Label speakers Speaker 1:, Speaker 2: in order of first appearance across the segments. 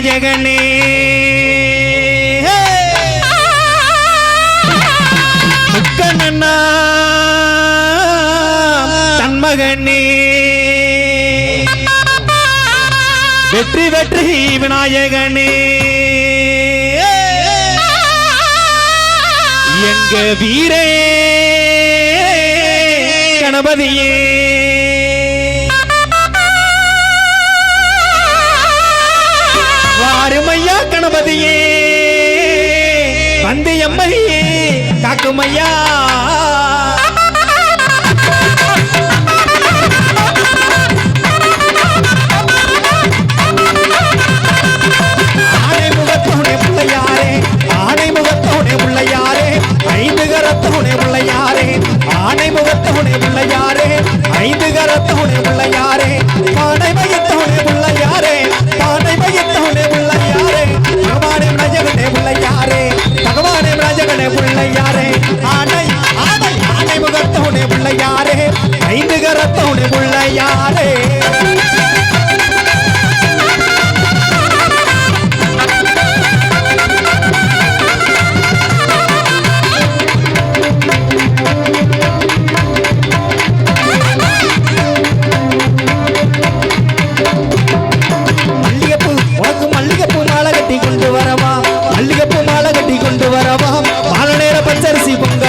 Speaker 1: நாயகனே. முக்கண்ணா தன்மகனே. வெற்றி வெற்றி விநாயகனே. எங்க வீரே கணபதியே. கணபதியே வந்து எம்மையே காக்குமையா யாரே ராஜகனே பிள்ளையாரே. ஆனை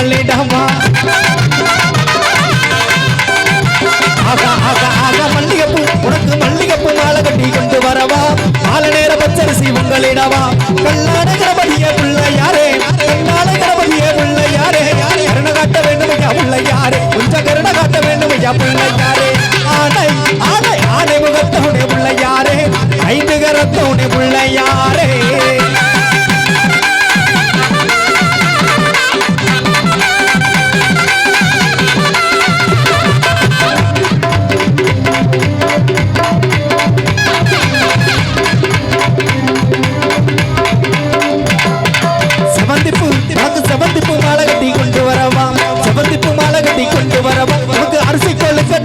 Speaker 1: பச்சரிசி ஆகா ஆகா ஆகா மல்லிகைப்பூ. உனக்கு மல்லிகைப்பூ மாலை கட்டி கொண்டு வரவா? மாலை நேர பச்சரிசி பொங்கலிடவா கல்லாட கணபதிய பிள்ளையாரே. கண்ணாட கணபதிய யாரே கருண காட்ட வேண்டும் ஐயா புள்ள யாரே கொஞ்சம் கருண காட்ட வேண்டும் ஐயா புள்ள யாரே ஆனை ஆனை ஆனை முகத்தோட புள்ள யாரே ஐந்து கரத்தோட புள்ள யாரே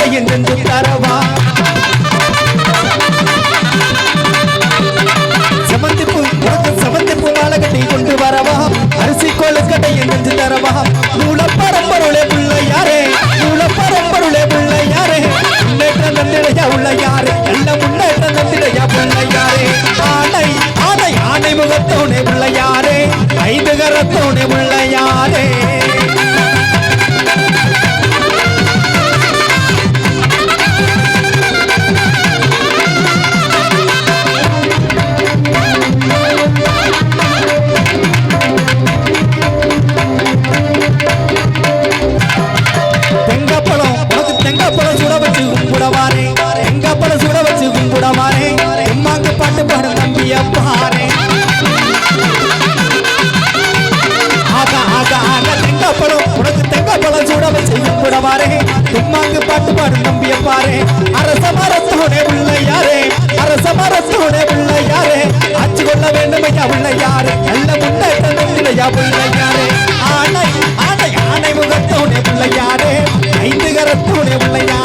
Speaker 1: கொழுக்கட்டை என்று தரவா? செவந்திப்பூ உனக்கு செவந்திப்பூ மாலை கட்டி கொண்டு வரவா? அரிசி கொழுக்கட்டை என்று தரவா? நூல பரம்பருளே பிள்ளையாரே நூல பரம்பருளே புள்ள யாரே முன்னேற்ற முன்னேற்றம் உள்ள உள்ளையாரே நல்ல முன்னேற்ற முன்னேற்றம் தந்திடையா யாரே ஆனை ஆனை ஆனை முகத்தோனே பிள்ளையாரே. ஐந்து கரத்தோனே பிள்ளையாரே. தெங்கப்பழம் உள்ளையாரே ஐந்து கரத்தூளே உள்ளையாரே